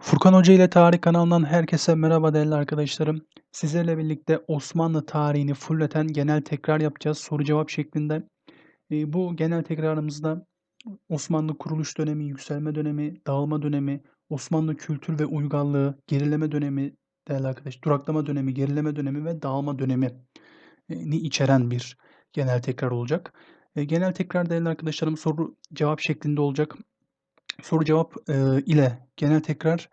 Furkan Hoca ile Tarih kanalından herkese merhaba değerli arkadaşlarım. Sizlerle birlikte Osmanlı tarihini fulleten genel tekrar yapacağız soru cevap şeklinde. Eee, bu genel tekrarımızda Osmanlı kuruluş dönemi, yükselme dönemi, dağılma dönemi, Osmanlı kültür ve uygarlığı, gerileme dönemi değerli arkadaş, duraklama dönemi, gerileme dönemi ve dağılma dönemi ni içeren bir genel tekrar olacak. Eee, genel tekrar değerli arkadaşlarım soru cevap şeklinde olacak. Soru cevap, eee, ile genel tekrar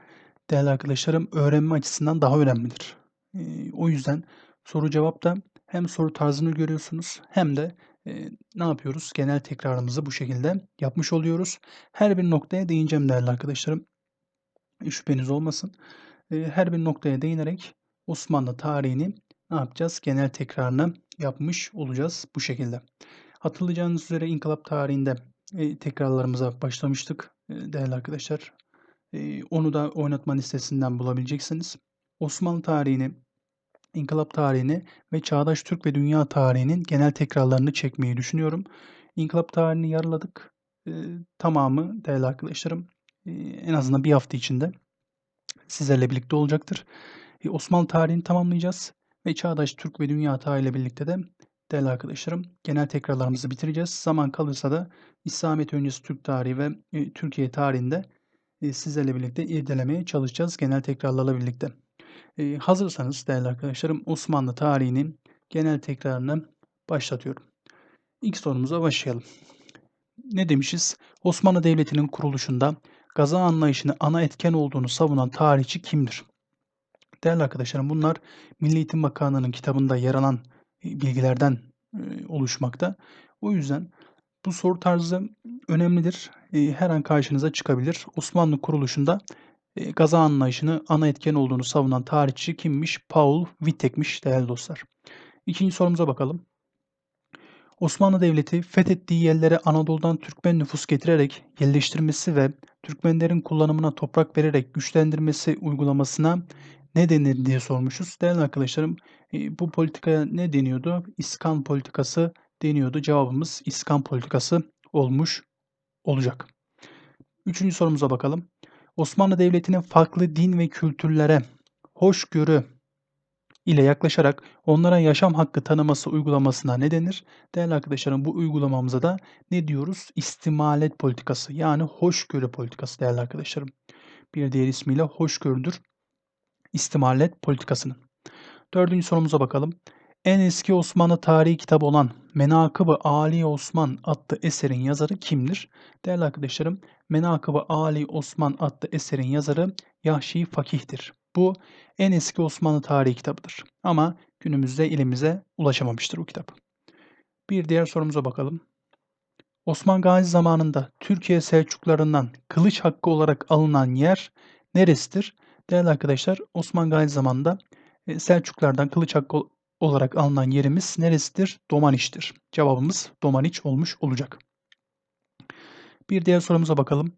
değerli arkadaşlarım öğrenme açısından daha önemlidir. Eee, o yüzden soru cevapta hem soru tarzını görüyorsunuz hem de, eee, ne yapıyoruz? Genel tekrarımızı bu şekilde yapmış oluyoruz. Her bir noktaya değineceğim değerli arkadaşlarım. Hiç şüpheniz olmasın. Eee, her bir noktaya değinerek Osmanlı tarihini ne yapacağız? Genel tekrarını yapmış olacağız bu şekilde. Hatırlayacağınız üzere inkılap tarihinde, eee, tekrarlarımıza başlamıştık, değerli arkadaşlar. Onu da oynatma listesinden bulabileceksiniz. Osmanlı tarihini, inkılap tarihini ve çağdaş Türk ve dünya tarihinin genel tekrarlarını çekmeyi düşünüyorum. İnkılap tarihini yarıladık. Tamamı değerli arkadaşlarım, en azından bir hafta içinde sizlerle birlikte olacaktır. Osmanlı tarihini tamamlayacağız ve çağdaş Türk ve dünya tarihiyle birlikte de değerli arkadaşlarım genel tekrarlarımızı bitireceğiz. Zaman kalırsa da İslamiyet öncesi Türk tarihi ve, eee, Türkiye tarihinde, eee, sizlerle birlikte irdelemeye çalışacağız genel tekrarlarla birlikte. Eee, hazırsanız değerli arkadaşlarım Osmanlı tarihinin genel tekrarını başlatıyorum. İlk sorumuza başlayalım. Ne demişiz? Osmanlı Devleti'nin kuruluşunda gaza anlayışını ana etken olduğunu savunan tarihçi kimdir? Değerli arkadaşlarım bunlar Milli Eğitim Bakanlığı'nın kitabında yer alan, bilgilerden, eee, oluşmakta. O yüzden bu soru tarzı önemlidir. Eee, her an karşınıza çıkabilir. Osmanlı kuruluşunda, gaza anlayışını ana etken olduğunu savunan tarihçi kimmiş? Paul Wittek'miş değerli dostlar. İkinci sorumuza bakalım. Osmanlı Devleti fethettiği yerlere Anadolu'dan Türkmen nüfus getirerek yerleştirmesi ve Türkmenlerin kullanımına toprak vererek güçlendirmesi uygulamasına ne denir diye sormuşuz. Değerli arkadaşlarım, eee, bu politikaya ne deniyordu? İskan politikası deniyordu. Cevabımız İskan politikası olmuş olacak. Üçüncü sorumuza bakalım. Osmanlı Devleti'nin farklı din ve kültürlere hoşgörü ile yaklaşarak onlara yaşam hakkı tanıması uygulamasına ne denir? Değerli arkadaşlarım bu uygulamamıza da ne diyoruz? İstimalet politikası yani hoşgörü politikası değerli arkadaşlarım. Bir diğer ismiyle hoşgörüdür. İstimalet politikasının. Dördüncü sorumuza bakalım. En eski Osmanlı tarihi kitabı olan Menakıb-ı Ali Osman adlı eserin yazarı kimdir? Değerli arkadaşlarım, Menakıb-ı Ali Osman adlı eserin yazarı Yahşi Fakih'tir. Bu en eski Osmanlı tarihi kitabıdır. Ama günümüzde elimize ulaşamamıştır bu kitap. Bir diğer sorumuza bakalım. Osman Gazi zamanında Türkiye Selçuklarından kılıç hakkı olarak alınan yer neresidir? Değerli arkadaşlar, Osman Gazi zamanında e, Selçuklardan kılıç hakkı olarak alınan yerimiz neresidir? Domaniç'tir. Cevabımız Domaniç olmuş olacak. Bir diğer sorumuza bakalım.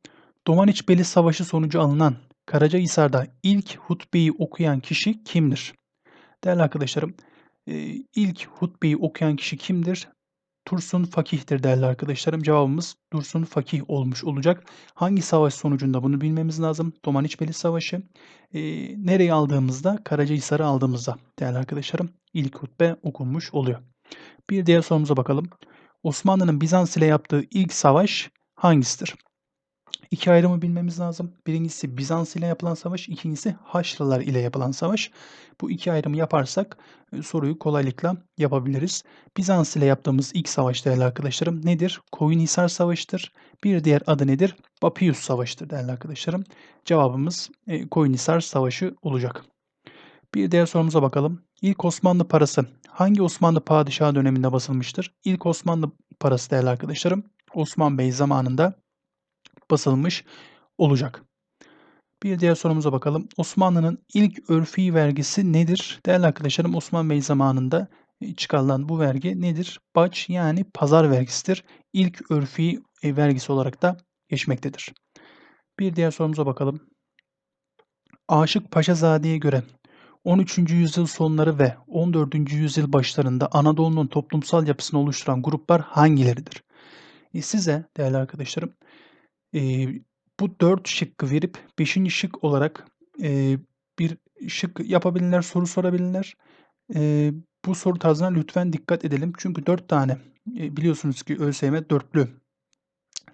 Domaniç Beli Savaşı sonucu alınan Karacahisar'da ilk hutbeyi okuyan kişi kimdir? Değerli arkadaşlarım, ilk hutbeyi okuyan kişi kimdir? Dursun Fakih'tir değerli arkadaşlarım. Cevabımız Dursun Fakih olmuş olacak. Hangi savaş sonucunda bunu bilmemiz lazım? Domaniçbeli Savaşı. E, nereye aldığımızda? Karacahisar'ı aldığımızda değerli arkadaşlarım ilk hutbe okunmuş oluyor. Bir diğer sorumuza bakalım. Osmanlı'nın Bizans ile yaptığı ilk savaş hangisidir? İki ayrımı bilmemiz lazım. Birincisi Bizans ile yapılan savaş, ikincisi Haçlılar ile yapılan savaş. Bu iki ayrımı yaparsak e, soruyu kolaylıkla yapabiliriz. Bizans ile yaptığımız ilk savaş değerli arkadaşlarım nedir? Koyunhisar Savaşı'dır. Bir diğer adı nedir? Bapius Savaşı'dır değerli arkadaşlarım. Cevabımız e, Koyunhisar Savaşı olacak. Bir diğer sorumuza bakalım. İlk Osmanlı parası hangi Osmanlı padişahı döneminde basılmıştır? İlk Osmanlı parası değerli arkadaşlarım Osman Bey zamanında basılmış olacak. Bir diğer sorumuza bakalım. Osmanlı'nın ilk örfi vergisi nedir? Değerli arkadaşlarım Osman Bey zamanında e, çıkarılan bu vergi nedir? Baç yani pazar vergisidir. İlk örfi e, vergisi olarak da geçmektedir. Bir diğer sorumuza bakalım. Aşık Paşazade'ye göre 13. yüzyıl sonları ve 14. yüzyıl başlarında Anadolu'nun toplumsal yapısını oluşturan gruplar hangileridir? E size değerli arkadaşlarım bu 4 şıkkı verip 5. şık olarak eee, bir şık yapabilirler, soru sorabilirler. Eee, bu soru tarzına lütfen dikkat edelim. Çünkü 4 tane eee, biliyorsunuz ki ÖSYM dörtlü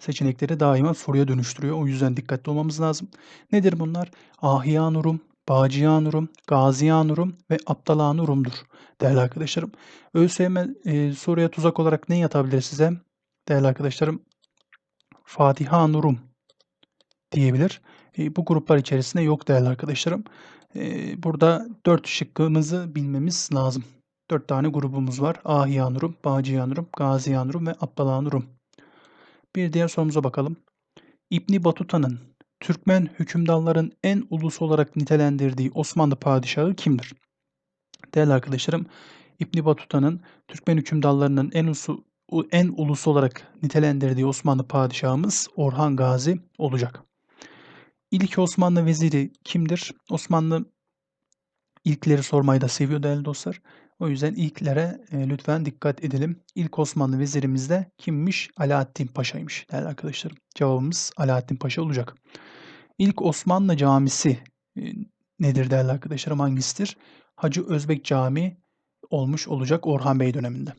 seçenekleri daima soruya dönüştürüyor. O yüzden dikkatli olmamız lazım. Nedir bunlar? Ahyanurum, Bacıyanurum, Gaziyanurum ve Aptalanurum'dur değerli arkadaşlarım. ÖSYM eee, soruya tuzak olarak ne yatabilir size? Değerli arkadaşlarım, Fatiha Nurum diyebilir. E, bu gruplar içerisinde yok değerli arkadaşlarım. E, burada 4 şıkkımızı bilmemiz lazım. 4 tane grubumuz var. Ahyanurum, Bacıyanurum, Gaziyanurum ve Appalanurum. Bir diğer sorumuza bakalım. İbni Batuta'nın Türkmen hükümdarların en ulusu olarak nitelendirdiği Osmanlı padişahı kimdir? Değerli arkadaşlarım, İbni Batuta'nın Türkmen hükümdarlarının en ulusu, en ulusu olarak nitelendirdiği Osmanlı padişahımız Orhan Gazi olacak. İlk Osmanlı veziri kimdir? Osmanlı ilkleri sormayı da seviyor değerli dostlar. O yüzden ilklere e, lütfen dikkat edelim. İlk Osmanlı vezirimiz de kimmiş? Alaaddin Paşa'ymış değerli arkadaşlarım. Cevabımız Alaaddin Paşa olacak. İlk Osmanlı camisi e, nedir değerli arkadaşlarım? Hangisidir? Hacı Özbek Camii olmuş olacak Orhan Bey döneminde.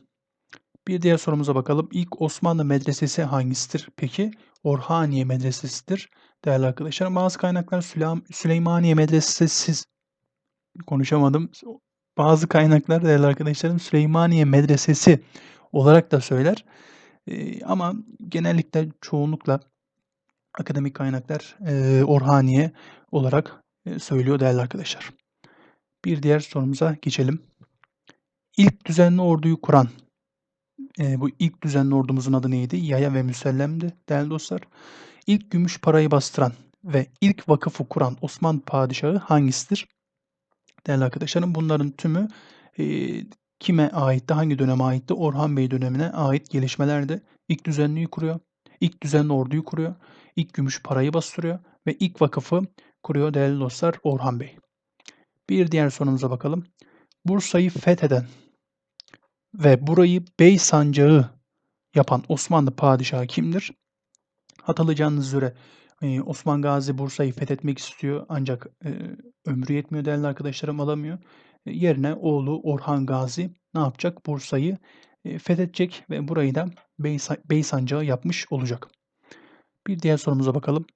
Bir diğer sorumuza bakalım. İlk Osmanlı medresesi hangisidir? Peki Orhaniye medresesidir. Değerli arkadaşlar bazı kaynaklar Süleymaniye medresesi konuşamadım. Bazı kaynaklar değerli arkadaşlarım Süleymaniye medresesi olarak da söyler. Ee, ama genellikle çoğunlukla akademik kaynaklar e, Orhaniye olarak e, söylüyor değerli arkadaşlar. Bir diğer sorumuza geçelim. İlk düzenli orduyu kuran e, bu ilk düzenli ordumuzun adı neydi? Yaya ve Müsellem'di değerli dostlar. İlk gümüş parayı bastıran ve ilk vakıfı kuran Osmanlı padişahı hangisidir? Değerli arkadaşlarım bunların tümü e, kime aitti, hangi döneme aitti? Orhan Bey dönemine ait gelişmelerdi. İlk düzenliği kuruyor, ilk düzenli orduyu kuruyor, ilk gümüş parayı bastırıyor ve ilk vakıfı kuruyor değerli dostlar Orhan Bey. Bir diğer sorumuza bakalım. Bursa'yı fetheden ve burayı bey sancağı yapan Osmanlı padişahı kimdir? Hatırlayacağınız üzere e, Osman Gazi Bursa'yı fethetmek istiyor ancak e, ömrü yetmiyor değerli arkadaşlarım alamıyor. E, yerine oğlu Orhan Gazi ne yapacak? Bursa'yı fethedecek ve burayı da bey sancağı yapmış olacak. Bir diğer sorumuza bakalım.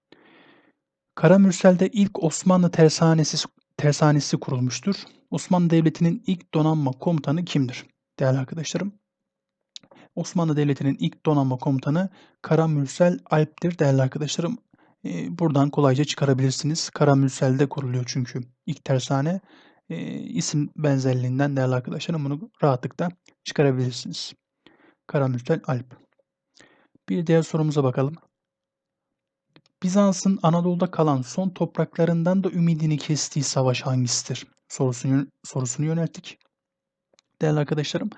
Karamürsel'de ilk Osmanlı tersanesi, tersanesi kurulmuştur. Osmanlı Devleti'nin ilk donanma komutanı kimdir? Değerli arkadaşlarım. Osmanlı Devleti'nin ilk donanma komutanı Kara Mürsel Alp'tir değerli arkadaşlarım. E, buradan kolayca çıkarabilirsiniz. Kara Mürsel'de kuruluyor çünkü ilk tersane. E, isim benzerliğinden değerli arkadaşlarım bunu rahatlıkla çıkarabilirsiniz. Kara Mürsel Alp. Bir diğer sorumuza bakalım. Bizans'ın Anadolu'da kalan son topraklarından da ümidini kestiği savaş hangisidir? Sorusunu, sorusunu yönelttik değerli arkadaşlarım.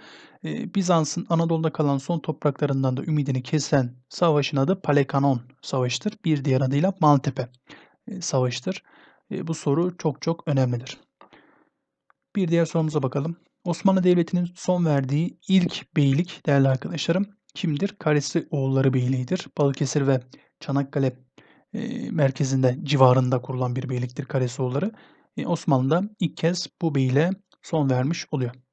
Bizans'ın Anadolu'da kalan son topraklarından da ümidini kesen savaşın adı Palekanon Savaşı'dır. Bir diğer adıyla Maltepe Savaşı'dır. Bu soru çok çok önemlidir. Bir diğer sorumuza bakalım. Osmanlı Devleti'nin son verdiği ilk beylik değerli arkadaşlarım kimdir? Karesi oğulları beyliğidir. Balıkesir ve Çanakkale merkezinde civarında kurulan bir beyliktir Karesi oğulları. Osmanlı'da ilk kez bu beyle son vermiş oluyor.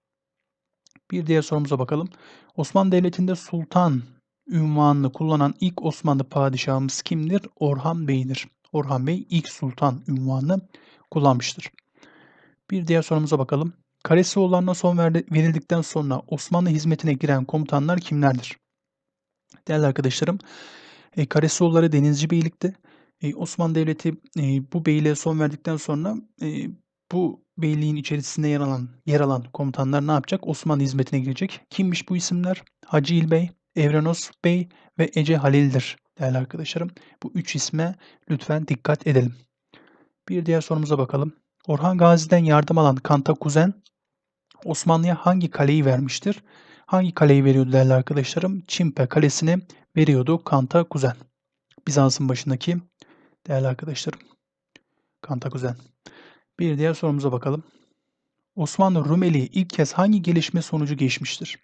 Bir diğer sorumuza bakalım. Osmanlı Devleti'nde sultan ünvanını kullanan ilk Osmanlı padişahımız kimdir? Orhan Bey'dir. Orhan Bey ilk sultan ünvanını kullanmıştır. Bir diğer sorumuza bakalım. Karesioğullarına son verildikten sonra Osmanlı hizmetine giren komutanlar kimlerdir? Değerli arkadaşlarım, e, Karesioğulları denizci beylikti. E, Osmanlı Devleti e, bu beyliğe son verdikten sonra e, bu beyliğin içerisinde yer alan yer alan komutanlar ne yapacak? Osmanlı hizmetine girecek. Kimmiş bu isimler? Hacı İlbey, Evrenos Bey ve Ece Halil'dir değerli arkadaşlarım. Bu üç isme lütfen dikkat edelim. Bir diğer sorumuza bakalım. Orhan Gazi'den yardım alan Kanta Kuzen Osmanlı'ya hangi kaleyi vermiştir? Hangi kaleyi veriyordu değerli arkadaşlarım? Çimpe Kalesi'ni veriyordu Kanta Kuzen. Bizans'ın başındaki değerli arkadaşlarım. Kanta Kuzen. Bir diğer sorumuza bakalım. Osmanlı Rumeli ilk kez hangi gelişme sonucu geçmiştir?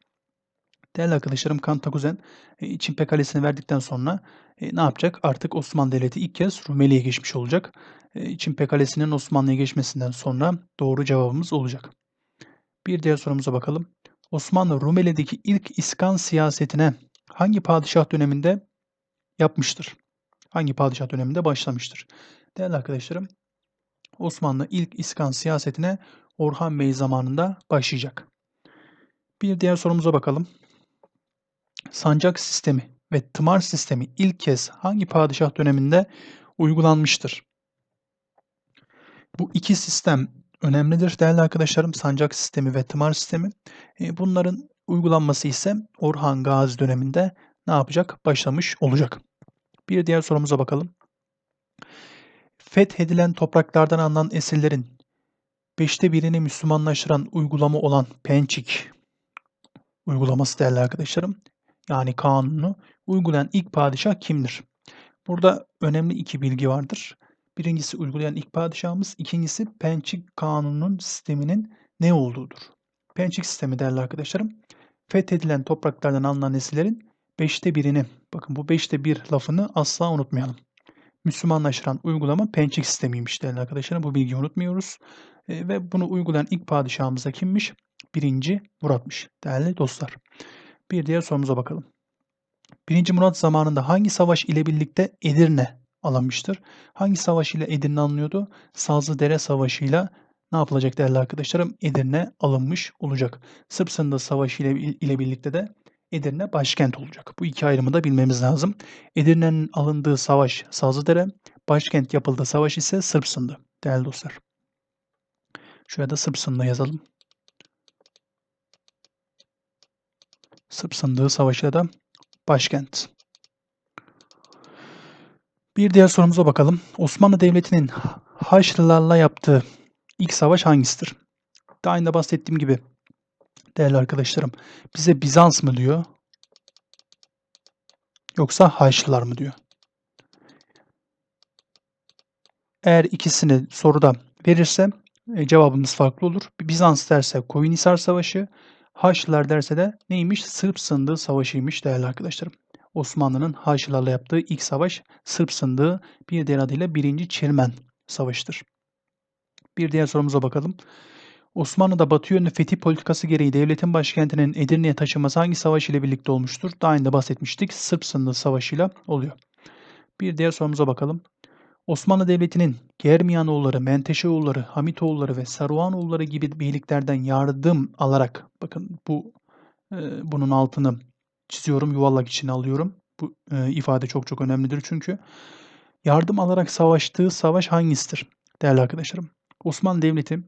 Değerli arkadaşlarım Kantakuzen e, Çimpe Kalesi'ni verdikten sonra e, ne yapacak? Artık Osmanlı Devleti ilk kez Rumeli'ye geçmiş olacak. E, Çimpe Kalesi'nin Osmanlı'ya geçmesinden sonra doğru cevabımız olacak. Bir diğer sorumuza bakalım. Osmanlı Rumeli'deki ilk iskan siyasetine hangi padişah döneminde yapmıştır? Hangi padişah döneminde başlamıştır? Değerli arkadaşlarım, Osmanlı ilk iskan siyasetine Orhan Bey zamanında başlayacak. Bir diğer sorumuza bakalım. Sancak sistemi ve tımar sistemi ilk kez hangi padişah döneminde uygulanmıştır? Bu iki sistem önemlidir değerli arkadaşlarım. Sancak sistemi ve tımar sistemi. E, bunların uygulanması ise Orhan Gazi döneminde ne yapacak? Başlamış olacak. Bir diğer sorumuza bakalım. Fethedilen topraklardan alınan esirlerin beşte birini Müslümanlaştıran uygulama olan Pençik uygulaması değerli arkadaşlarım. Yani kanunu uygulayan ilk padişah kimdir? Burada önemli iki bilgi vardır. Birincisi uygulayan ilk padişahımız, ikincisi Pençik Kanunu'nun sisteminin ne olduğudur. Pençik sistemi değerli arkadaşlarım, fethedilen topraklardan alınan nesillerin beşte birini, bakın bu beşte bir lafını asla unutmayalım. Müslümanlaştıran uygulama Pençik sistemiymiş değerli arkadaşlarım. Bu bilgiyi unutmuyoruz. E, ve bunu uygulayan ilk padişahımız da kimmiş? Birinci Murat'mış değerli dostlar. Bir diğer sorumuza bakalım. Birinci Murat zamanında hangi savaş ile birlikte Edirne alınmıştır? Hangi savaş ile Edirne alınıyordu? Sazlıdere Savaşı ile ne yapılacak değerli arkadaşlarım? Edirne alınmış olacak. Sırp Sınırı Savaşı ile, ile birlikte de Edirne başkent olacak. Bu iki ayrımı da bilmemiz lazım. Edirne'nin alındığı savaş Sazlıdere, başkent yapıldığı savaş ise Sırp Sınırı değerli dostlar. Şuraya da Sırp Sınırı yazalım. Sırp Sındığı Savaşı da başkent. Bir diğer sorumuza bakalım. Osmanlı Devleti'nin Haçlılarla yaptığı ilk savaş hangisidir? Daha önce bahsettiğim gibi değerli arkadaşlarım bize Bizans mı diyor yoksa Haçlılar mı diyor? Eğer ikisini soruda verirse e, cevabımız farklı olur. Bizans derse Koyunhisar Savaşı, Haçlılar derse de neymiş? Sırp Sındığı Savaşı'ymış değerli arkadaşlarım. Osmanlı'nın Haçlılarla yaptığı ilk savaş Sırp Sındığı bir diğer adıyla 1. Çirmen Savaşı'dır. Bir diğer sorumuza bakalım. Osmanlı'da batı yönlü fetih politikası gereği devletin başkentinin Edirne'ye taşınması hangi savaş ile birlikte olmuştur? Daha önce bahsetmiştik. Sırp Sındığı Savaşı ile oluyor. Bir diğer sorumuza bakalım. Osmanlı Devleti'nin Germiyanoğulları, Menteşeoğulları, Hamitoğulları ve Saruhanoğulları gibi beyliklerden yardım alarak, bakın bu e, bunun altını çiziyorum, yuvarlak içine alıyorum. Bu e, ifade çok çok önemlidir çünkü. Yardım alarak savaştığı savaş hangisidir? Değerli arkadaşlarım. Osmanlı Devleti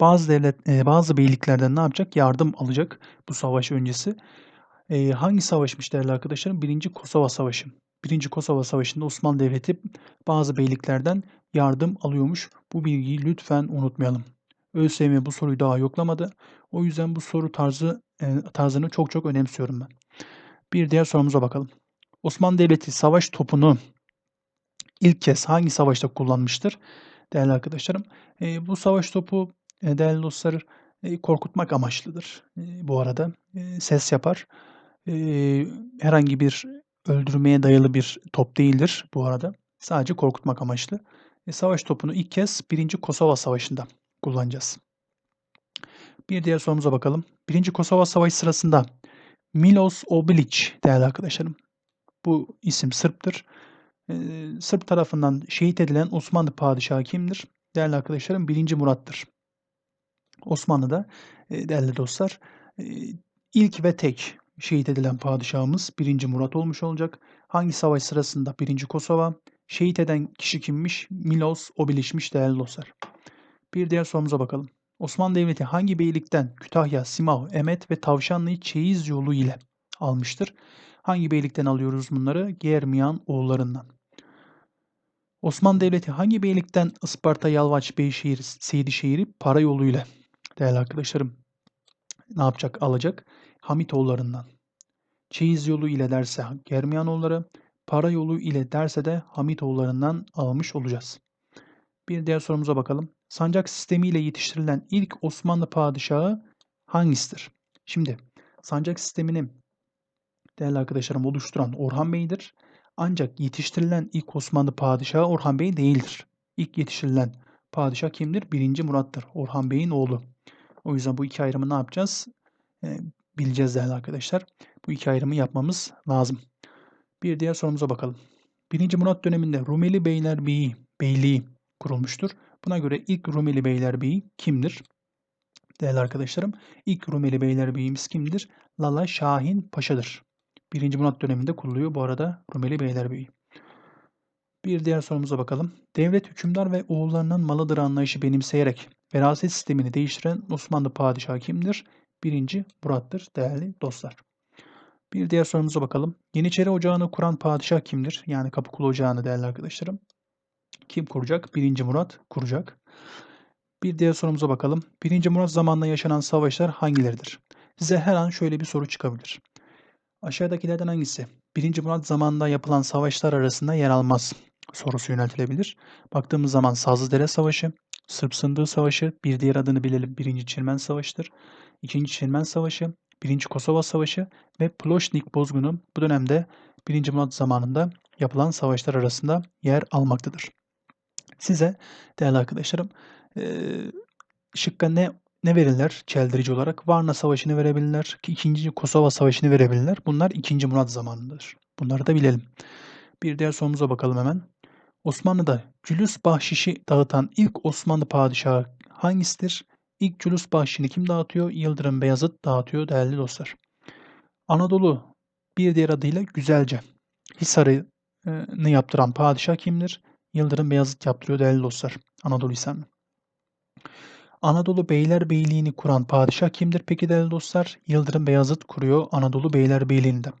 bazı devlet e, bazı beyliklerden ne yapacak? Yardım alacak bu savaş öncesi. E, hangi savaşmış değerli arkadaşlarım? Birinci Kosova Savaşı. Birinci Kosova Savaşı'nda Osmanlı Devleti bazı beyliklerden yardım alıyormuş. Bu bilgiyi lütfen unutmayalım. ÖSYM bu soruyu daha yoklamadı. O yüzden bu soru tarzı e, tarzını çok çok önemsiyorum ben. Bir diğer sorumuza bakalım. Osmanlı Devleti savaş topunu ilk kez hangi savaşta kullanmıştır? Değerli arkadaşlarım, e, bu savaş topu değerli dostlar korkutmak amaçlıdır. Bu arada ses yapar. Herhangi bir öldürmeye dayalı bir top değildir bu arada. Sadece korkutmak amaçlı. E, savaş topunu ilk kez 1. Kosova Savaşı'nda kullanacağız. Bir diğer sorumuza bakalım. 1. Kosova Savaşı sırasında Milos Obilic değerli arkadaşlarım. Bu isim Sırp'tır. Sırp tarafından şehit edilen Osmanlı padişahı kimdir? Değerli arkadaşlarım 1. Murat'tır. Osmanlı'da e, değerli dostlar e, ilk ve tek şehit edilen padişahımız 1. Murat olmuş olacak. Hangi savaş sırasında 1. Kosova? Şehit eden kişi kimmiş? Milos Obilic'miş değerli dostlar. Bir diğer sorumuza bakalım. Osmanlı Devleti hangi beylikten Kütahya, Simav, Emet ve Tavşanlı'yı çeyiz yolu ile almıştır? Hangi beylikten alıyoruz bunları? Germiyan oğullarından. Osmanlı Devleti hangi beylikten Isparta, Yalvaç, Beyşehir, Seydişehir'i para yoluyla değerli arkadaşlarım ne yapacak? Alacak. Hamit oğullarından. Çeyiz yolu ile derse Germiyan oğulları, para yolu ile derse de Hamit oğullarından almış olacağız. Bir diğer sorumuza bakalım. Sancak sistemiyle yetiştirilen ilk Osmanlı padişahı hangisidir? Şimdi sancak sistemini değerli arkadaşlarım oluşturan Orhan Bey'dir. Ancak yetiştirilen ilk Osmanlı padişahı Orhan Bey değildir. İlk yetiştirilen padişah kimdir? 1. Murat'tır. Orhan Bey'in oğlu. O yüzden bu iki ayrımı ne yapacağız? Ee, bileceğiz değerli arkadaşlar. Bu iki ayrımı yapmamız lazım. Bir diğer sorumuza bakalım. 1. Murat döneminde Rumeli Beylerbeyi Beyliği kurulmuştur. Buna göre ilk Rumeli Beylerbeyi kimdir? Değerli arkadaşlarım, ilk Rumeli Beylerbeyimiz kimdir? Lala Şahin Paşa'dır. 1. Murat döneminde kuruluyor bu arada Rumeli Beylerbeyi. Bir diğer sorumuza bakalım. Devlet hükümdar ve oğullarının malıdır anlayışı benimseyerek veraset sistemini değiştiren Osmanlı padişahı kimdir? 1. Murat'tır değerli dostlar. Bir diğer sorumuza bakalım. Yeniçeri Ocağı'nı kuran padişah kimdir? Yani Kapıkulu Ocağı'nı değerli arkadaşlarım. Kim kuracak? 1. Murat kuracak. Bir diğer sorumuza bakalım. 1. Murat zamanında yaşanan savaşlar hangileridir? Size her an şöyle bir soru çıkabilir. Aşağıdakilerden hangisi? 1. Murat zamanında yapılan savaşlar arasında yer almaz sorusu yöneltilebilir. Baktığımız zaman Sazlıdere Savaşı, Sırp Sındığı Savaşı, bir diğer adını bilelim 1. Çirmen Savaşı'dır. 2. Çirmen Savaşı, 1. Kosova Savaşı ve Ploşnik Bozgunu bu dönemde 1. Murat zamanında yapılan savaşlar arasında yer almaktadır. Size değerli arkadaşlarım şıkka ne ne verirler çeldirici olarak? Varna Savaşı'nı verebilirler. İkinci Kosova Savaşı'nı verebilirler. Bunlar 2. Murat zamanındadır. Bunları da bilelim. Bir diğer sorumuza bakalım hemen. Osmanlı'da cülüs bahşişi dağıtan ilk Osmanlı padişahı hangisidir? İlk cülüs bahşişini kim dağıtıyor? Yıldırım Beyazıt dağıtıyor değerli dostlar. Anadolu bir diğer adıyla Güzelce. Hisarı'nı yaptıran padişah kimdir? Yıldırım Beyazıt yaptırıyor değerli dostlar. Anadolu Hisarı'nı. Anadolu Beylerbeyliğini kuran padişah kimdir peki değerli dostlar? Yıldırım Beyazıt kuruyor Anadolu Beylerbeyliğinde.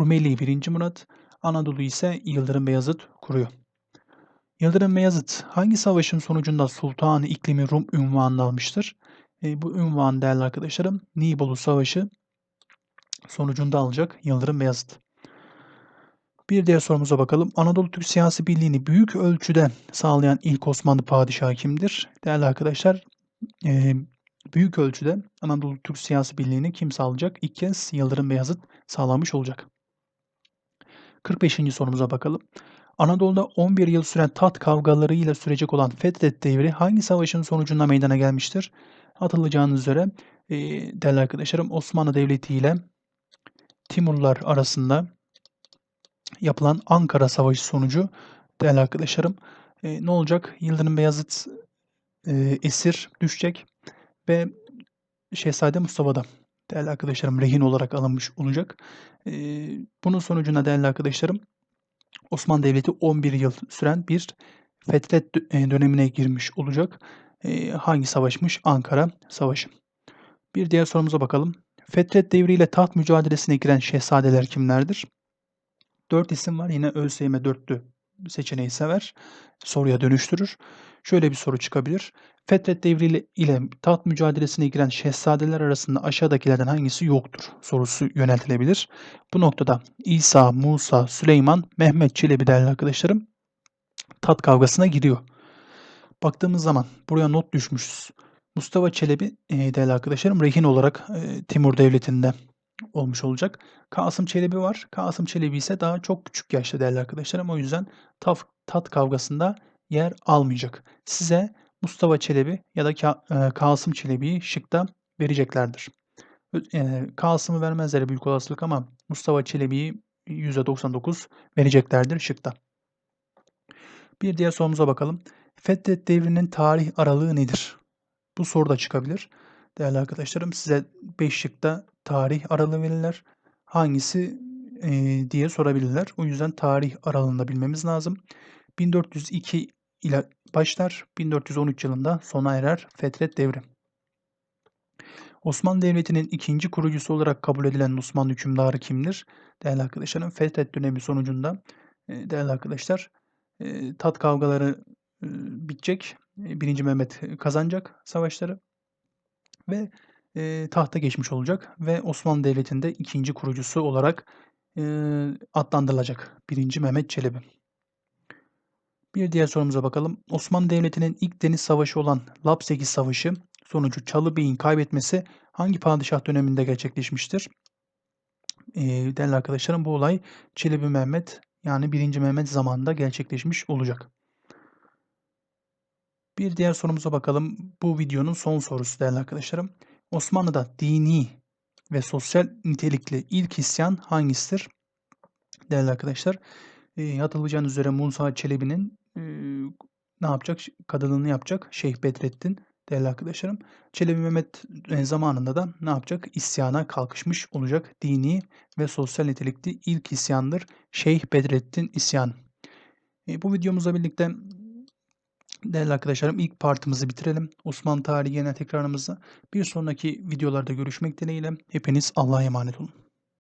Rumeli 1. Murat, Anadolu ise Yıldırım Beyazıt kuruyor. Yıldırım Beyazıt hangi savaşın sonucunda Sultanı İklimi Rum ünvanını almıştır? E, bu ünvan değerli arkadaşlarım Nibolu Savaşı sonucunda alacak Yıldırım Beyazıt. Bir diğer sorumuza bakalım. Anadolu Türk siyasi birliğini büyük ölçüde sağlayan ilk Osmanlı padişahı kimdir? Değerli arkadaşlar, e, büyük ölçüde Anadolu Türk siyasi birliğini kim sağlayacak? İlk kez Yıldırım Beyazıt sağlamış olacak. 45. sorumuza bakalım. Anadolu'da 11 yıl süren tat kavgalarıyla sürecek olan Fetret devri hangi savaşın sonucunda meydana gelmiştir? Hatırlayacağınız üzere e, değerli arkadaşlarım Osmanlı Devleti ile Timurlar arasında yapılan Ankara Savaşı sonucu değerli arkadaşlarım e, ne olacak? Yıldırım Beyazıt e, esir düşecek ve Şehzade Mustafa da değerli arkadaşlarım rehin olarak alınmış olacak. E, bunun sonucunda değerli arkadaşlarım Osmanlı Devleti 11 yıl süren bir fetret dönemine girmiş olacak. E, hangi savaşmış? Ankara Savaşı. Bir diğer sorumuza bakalım. Fetret devriyle taht mücadelesine giren şehzadeler kimlerdir? Dört isim var. Yine ÖSYM dörtlü seçeneği sever. Soruya dönüştürür. Şöyle bir soru çıkabilir. Fetret devri ile taht mücadelesine giren şehzadeler arasında aşağıdakilerden hangisi yoktur sorusu yöneltilebilir. Bu noktada İsa, Musa, Süleyman, Mehmet Çelebi değerli arkadaşlarım tat kavgasına giriyor. Baktığımız zaman buraya not düşmüşüz. Mustafa Çelebi e, değerli arkadaşlarım rehin olarak e, Timur Devleti'nde olmuş olacak. Kasım Çelebi var. Kasım Çelebi ise daha çok küçük yaşta değerli arkadaşlarım. O yüzden taf, tat kavgasında yer almayacak. Size Mustafa Çelebi ya da e, Kasım Çelebi'yi şıkta vereceklerdir. E, Kasım'ı vermezler büyük olasılık ama Mustafa Çelebi'yi %99 vereceklerdir şıkta. Bir diğer sorumuza bakalım. Fetret devrinin tarih aralığı nedir? Bu soru da çıkabilir. Değerli arkadaşlarım size 5 şıkta tarih aralığı verirler. Hangisi e, diye sorabilirler. O yüzden tarih aralığını bilmemiz lazım. 1402 ile başlar. 1413 yılında sona erer Fetret devri. Osmanlı Devleti'nin ikinci kurucusu olarak kabul edilen Osmanlı hükümdarı kimdir? Değerli arkadaşlarım Fetret dönemi sonucunda değerli arkadaşlar tat kavgaları bitecek. Birinci Mehmet kazanacak savaşları ve e, tahta geçmiş olacak ve Osmanlı Devleti'nde ikinci kurucusu olarak e, adlandırılacak. Birinci Mehmet Çelebi. Bir diğer sorumuza bakalım. Osmanlı Devleti'nin ilk deniz savaşı olan Lapseki Savaşı sonucu Çalı Bey'in kaybetmesi hangi padişah döneminde gerçekleşmiştir? Eee, değerli arkadaşlarım bu olay Çelebi Mehmet yani 1. Mehmet zamanında gerçekleşmiş olacak. Bir diğer sorumuza bakalım. Bu videonun son sorusu değerli arkadaşlarım. Osmanlı'da dini ve sosyal nitelikli ilk isyan hangisidir? Değerli arkadaşlar, eee, hatırlayacağınız üzere Musa Çelebi'nin eee, ne yapacak? Kadınlığını yapacak Şeyh Bedrettin değerli arkadaşlarım. Çelebi Mehmet e, zamanında da ne yapacak? İsyana kalkışmış olacak. Dini ve sosyal nitelikli ilk isyandır. Şeyh Bedrettin isyanı. E, bu videomuzla birlikte değerli arkadaşlarım ilk partımızı bitirelim. Osmanlı tarihi genel tekrarımızda. Bir sonraki videolarda görüşmek dileğiyle. Hepiniz Allah'a emanet olun.